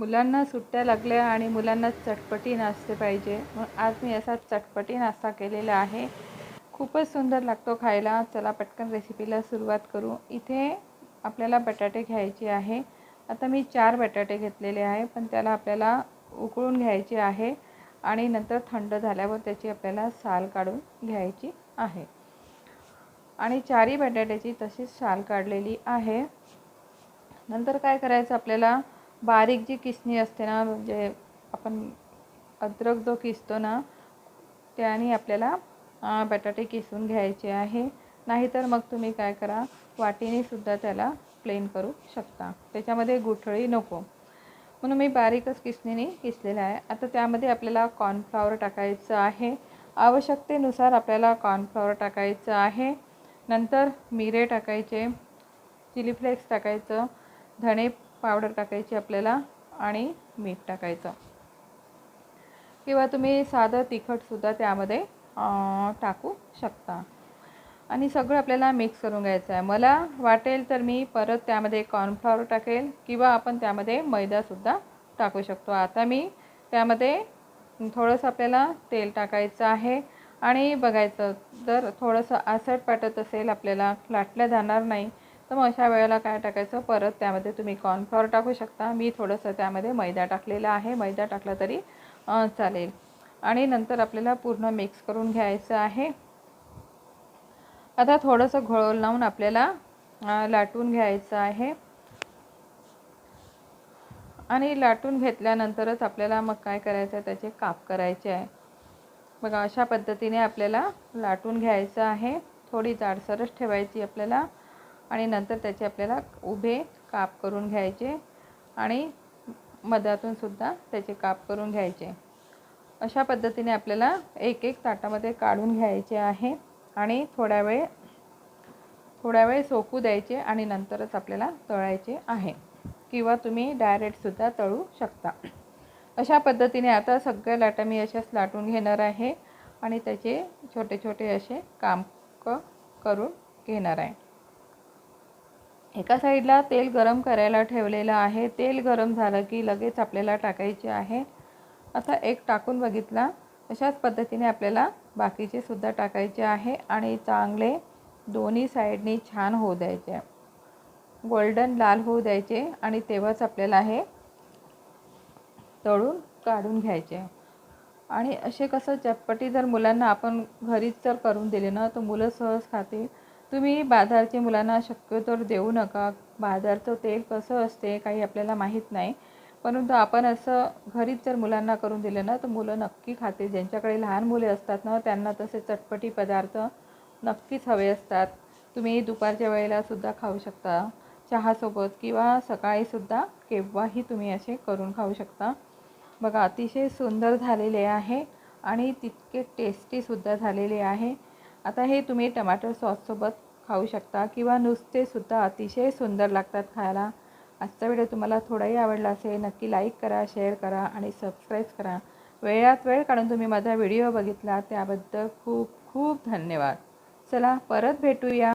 मुलांना सुट्ट्या लागल्या आणि मुलांना चटपटी नाश्ते पाहिजे. आज मी असा चटपटी नाश्ता केलेला आहे. खूपच सुंदर लागतो खायला. चला पटकन रेसिपीला सुरुवात करू. इथे आपल्याला बटाटे घ्यायचे आहे. आता मी चार बटाटे घेतलेले आहे पण त्याला आपल्याला उकळून घ्यायचे आहे आणि नंतर थंड झाल्यावर त्याची आपल्याला साल काढून घ्यायची आहे. आणि चारही बटाट्याची तशीच साल काढलेली आहे. नंतर काय करायचं आपल्याला? बारीक जी किसणी असते ना म्हणजे आपण अद्रक जो किसतो ना त्याने आपल्याला बटाटे किसून घ्यायचे आहे. नाहीतर मग तुम्ही काय करा वाटीने सुद्धा त्याला प्लेन करू शकता. त्याच्यामध्ये गुठळी नको. म्हणून मी बारीकच किसणीने किसलेलं आहे. आता त्यामध्ये आपल्याला कॉर्नफ्लॉवर टाकायचं आहे. आवश्यकतेनुसार आपल्याला कॉर्नफ्लॉवर टाकायचं आहे. नंतर मिरे टाकायचे चिली फ्लेक्स टाकायचं धणे पावडर टाकायची आपल्याला आणि मीठ टाकायचं. किंवा तुम्ही साधं तिखटसुद्धा त्यामध्ये टाकू शकता. आणि सगळं आपल्याला मिक्स करून घ्यायचं आहे. मला वाटेल तर मी परत त्यामध्ये कॉर्नफ्लॉवर टाकेल किंवा आपण त्यामध्ये मैदासुद्धा टाकू शकतो. आता मी त्यामध्ये थोडंसं आपल्याला तेल टाकायचं आहे. आणि बघायचं जर थोडंसं आसट वाटत असेल आपल्याला लाटल्या जाणार नाही तर मग अशा वेळेला काय टाकायचं? परत त्यामध्ये तुम्ही कॉर्नफ्लॉवर टाकू शकता. मी थोडंसं त्यामध्ये मैदा टाकलेला आहे. मैदा टाकला तरी चालेल. आणि नंतर आपल्याला पूर्ण मिक्स करून घ्यायचं आहे. आता थोडंसं घोळ लावून आपल्याला लाटून घ्यायचं आहे. आणि लाटून घेतल्यानंतरच आपल्याला मग काय करायचं आहे? त्याचे काप करायचे आहे. बघा अशा पद्धतीने आपल्याला लाटून घ्यायचं आहे. थोडी जाडसरच ठेवायची आपल्याला. आणि नंतर त्याचे आपल्याला उभे काप करून घ्यायचे आणि मधातून सुद्धा त्याचे काप करून घ्यायचे. अशा पद्धतीने आपल्याला एक एक ताटामध्ये काढून घ्यायचे आहे आणि थोड्या वेळ थोड्या वेळ सोकू द्यायचे आणि नंतरच आपल्याला तळायचे आहे किंवा तुम्ही डायरेक्टसुद्धा तळू शकता. अशा पद्धतीने आता सगळ्या लाटा मी अशाच लाटून घेणार आहे आणि त्याचे छोटे छोटे असे काम क करून घेणार आहे. एका साईडला तेल गरम करायला ठेवलेलं आहे. तेल गरम झालं की लगेच आपल्याला टाकायचे आहे. आता एक टाकून बघितला. अशाच पद्धतीने आपल्याला बाकीचे सुद्धा टाकायचे आहे आणि चांगले दोन्ही साईडनी छान होऊ द्यायचे. गोल्डन लाल होऊ द्यायचे आणि तेव्हाच आपल्याला हे तळून काढून घ्यायचे. आणि असे कसं चटपटी जर मुलांना आपण घरीच जर करून दिले ना तर मुलं सहज खातील. तुम्ही बाजारचे मुलांना शक्यतो देऊ नका. बाजारचं तेल कसं असते काही आपल्याला माहीत नाही. परंतु आपण असं घरीच जर मुलांना करून दिलं ना तर मुलं नक्की खाते ज्यांच्याकडे लहान मुले असतात ना त्यांना तसे चटपटी पदार्थ नक्कीच हवे असतात. तुम्ही दुपारच्या वेळेलासुद्धा खाऊ शकता. चहासोबत किंवा सकाळीसुद्धा केव्हाही तुम्ही असे करून खाऊ शकता. बघा अतिशय सुंदर झालेले आहे आणि तितके टेस्टीसुद्धा झालेले आहे. आता हे तुम्ही टमाटर सॉससोबत खाऊ शकता किंवा नुसतेसुद्धा अतिशय सुंदर लागतात खायला. आजचा व्हिडिओ तुम्हाला थोडाही आवडला असेल नक्की लाईक करा शेअर करा आणि सबस्क्राईब करा. वेळात वेळ काढून तुम्ही माझा व्हिडिओ बघितला त्याबद्दल खूप खूप धन्यवाद. चला परत भेटूया.